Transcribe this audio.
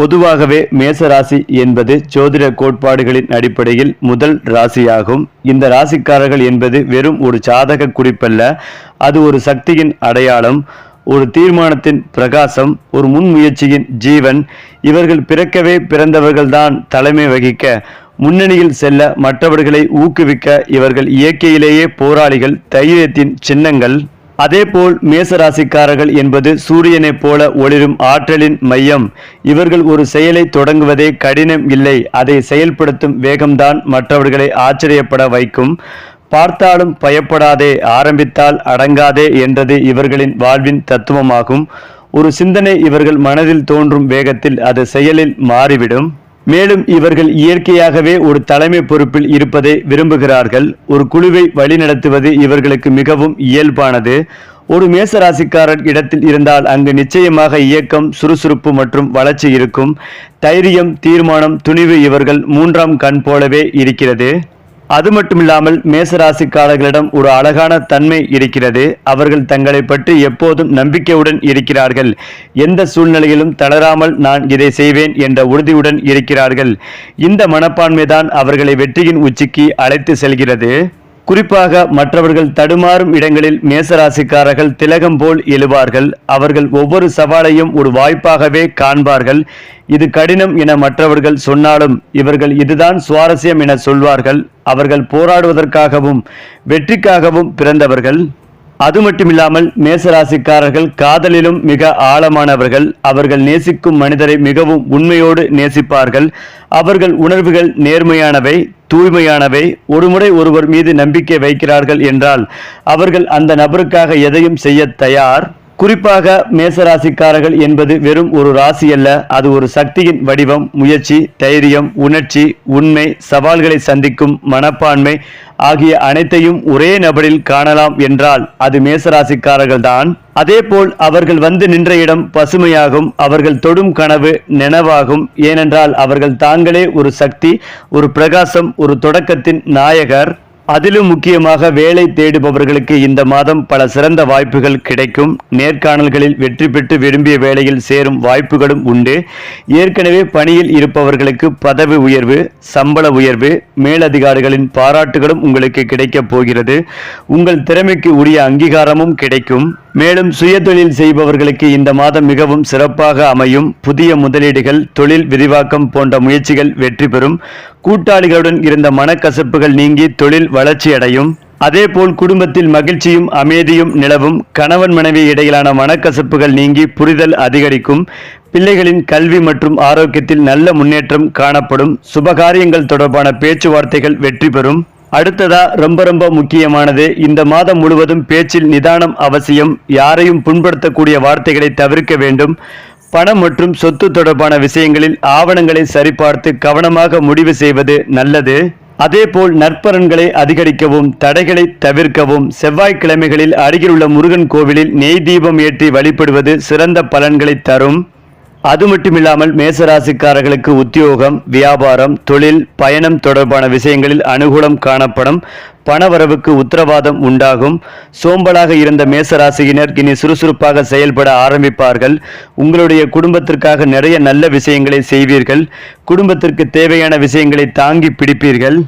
பொதுவாகவே மேச ராசி என்பது ஜோதிட கோட்பாடுகளின் அடிப்படையில் முதல் ராசியாகும். இந்த ராசிக்காரர்கள் என்பது வெறும் ஒரு சாதக குறிப்பல்ல அது ஒரு சக்தியின் அடையாளம் ஒரு தீர்மானத்தின் பிரகாசம் ஒரு முன்முயற்சியின் ஜீவன். இவர்கள் பிறக்கவே பிறந்தவர்கள்தான் தலைமை வகிக்க முன்னணியில் செல்ல மற்றவர்களை ஊக்குவிக்க இவர்கள் இயற்கையிலேயே போராளிகள் தைரியத்தின் சின்னங்கள். அதேபோல் மேசராசிக்காரர்கள் என்பது சூரியனைப் போல ஒளிரும் ஆற்றலின் மையம். இவர்கள் ஒரு செயலை தொடங்குவதே கடினம் இல்லை. அதை செயல்படுத்தும் வேகம்தான் மற்றவர்களை ஆச்சரியப்பட வைக்கும். பார்த்தாலும் பயப்படாதே ஆரம்பித்தால் அடங்காதே என்றது இவர்களின் வாழ்வின் தத்துவமாகும். ஒரு சிந்தனை இவர்கள் மனதில் தோன்றும் வேகத்தில் அது செயலில் மாறிவிடும். மேலும் இவர்கள் இயற்கையாகவே ஒரு தலைமை பொறுப்பில் இருப்பதை விரும்புகிறார்கள். ஒரு குழுவை வழிநடத்துவது இவர்களுக்கு மிகவும் இயல்பானது. ஒரு மேசராசிக்காரன் இடத்தில் இருந்தால் அங்கு நிச்சயமாக இயக்கம் சுறுசுறுப்பு மற்றும் வளர்ச்சி இருக்கும். தைரியம் தீர்மானம் துணிவு இவர்கள் மூன்றாம் கண் போலவே இருக்கிறது. அது மட்டுமில்லாமல் மேசராசிக்காரர்களிடம் ஒரு அழகான தன்மை இருக்கிறது. அவர்கள் தங்களை பற்றி எப்போதும் நம்பிக்கையுடன் இருக்கிறார்கள். எந்த சூழ்நிலையிலும் தளராமல் நான் இதை செய்வேன் என்ற உறுதியுடன் இருக்கிறார்கள். இந்த மனப்பான்மைதான் அவர்களை வெற்றியின் உச்சிக்கு அழைத்து செல்கிறது. குறிப்பாக மற்றவர்கள் தடுமாறும் இடங்களில் மேசராசிக்காரர்கள் திலகம் போல் எழுவார்கள். அவர்கள் ஒவ்வொரு சவாலையும் ஒரு வாய்ப்பாகவே காண்பார்கள். இது கடினம் என மற்றவர்கள் சொன்னாலும் இவர்கள் இதுதான் சுவாரஸ்யம் என சொல்வார்கள். அவர்கள் போராடுவதற்காகவும் வெற்றிக்காகவும் பிறந்தவர்கள். அது மட்டுமில்லாமல் மேசராசிக்காரர்கள் காதலிலும் மிக ஆழமானவர்கள். அவர்கள் நேசிக்கும் மனிதரை மிகவும் உண்மையோடு நேசிப்பார்கள். அவர்கள் உணர்வுகள் நேர்மையானவை தூய்மையானவை. ஒருமுறை ஒருவர் மீது நம்பிக்கை வைக்கிறார்கள் என்றால் அவர்கள் அந்த நபருக்காக எதையும் செய்ய தயார். குறிப்பாக மேசராசிக்காரர்கள் என்பது வெறும் ஒரு ராசி அல்ல. அது ஒரு சக்தியின் வடிவம் முயற்சி தைரியம் உணர்ச்சி உண்மை சவால்களை சந்திக்கும் மனப்பான்மை ஆகிய அனைத்தையும் ஒரே நபரில் காணலாம் என்றால் அது மேசராசிக்காரர்கள்தான். அதேபோல் அவர்கள் வந்து நின்ற இடம் பசுமையாகும் அவர்கள் தொடும் கனவு நினைவாகும். ஏனென்றால் அவர்கள் தாங்களே ஒரு சக்தி ஒரு பிரகாசம் ஒரு தொடக்கத்தின் நாயகர். அதிலும் முக்கியமாக வேலை தேடுபவர்களுக்கு இந்த மாதம் பல சிறந்த வாய்ப்புகள் கிடைக்கும். நேர்காணல்களில் வெற்றி பெற்று விரும்பிய வேலையில் சேரும் வாய்ப்புகளும் உண்டு. ஏற்கனவே பணியில் இருப்பவர்களுக்கு பதவி உயர்வு சம்பள உயர்வு மேலதிகாரிகளின் பாராட்டுகளும் உங்களுக்கு கிடைக்கப் போகிறது. உங்கள் திறமைக்கு உரிய அங்கீகாரமும் கிடைக்கும். மேலும் சுயதொழில் செய்பவர்களுக்கு இந்த மாதம் மிகவும் சிறப்பாக அமையும் புதிய முதலீடுகள் தொழில் விரிவாக்கம் போன்ற முயற்சிகள் வெற்றி பெறும். கூட்டாளிகளுடன் இருந்த மனக்கசப்புகள் நீங்கி தொழில் வளர்ச்சியடையும் அதேபோல் குடும்பத்தில் மகிழ்ச்சியும் அமைதியும் நிலவும். கணவன் மனைவி இடையிலான மனக்கசப்புகள் நீங்கி புரிதல் அதிகரிக்கும். பிள்ளைகளின் கல்வி மற்றும் ஆரோக்கியத்தில் நல்ல முன்னேற்றம் காணப்படும். சுபகாரியங்கள் தொடர்பான பேச்சுவார்த்தைகள் வெற்றி பெறும். அடுத்ததா ரொம்ப ரொம்ப முக்கியமானது இந்த மாதம் முழுவதும் பேச்சில் நிதானம் அவசியம் யாரையும் புண்படுத்தக்கூடிய வார்த்தைகளை தவிர்க்க வேண்டும். பணம் மற்றும் சொத்து தொடர்பான விஷயங்களில் ஆவணங்களை சரிபார்த்து கவனமாக முடிவு செய்வது நல்லது. அதேபோல் நற்பலன்களை அதிகரிக்கவும் தடைகளை தவிர்க்கவும் செவ்வாய்க்கிழமைகளில் அருகிலுள்ள முருகன் கோவிலில் நெய் தீபம் ஏற்றி வழிபடுவது சிறந்த பலன்களை தரும். அது மட்டுமில்லாமல் மேசராசிக்காரர்களுக்கு உத்தியோகம் வியாபாரம் தொழில் பயணம் தொடர்பான விஷயங்களில் அனுகூலம் காணப்படும் பணவரவுக்கு உத்தரவாதம் உண்டாகும். சோம்பலாக இருந்த மேசராசியினர் இனி சுறுசுறுப்பாக செயல்பட ஆரம்பிப்பார்கள். உங்களுடைய குடும்பத்திற்காக நிறைய நல்ல விஷயங்களை செய்வீர்கள். குடும்பத்திற்கு தேவையான விஷயங்களை தாங்கி பிடிப்பீர்கள்.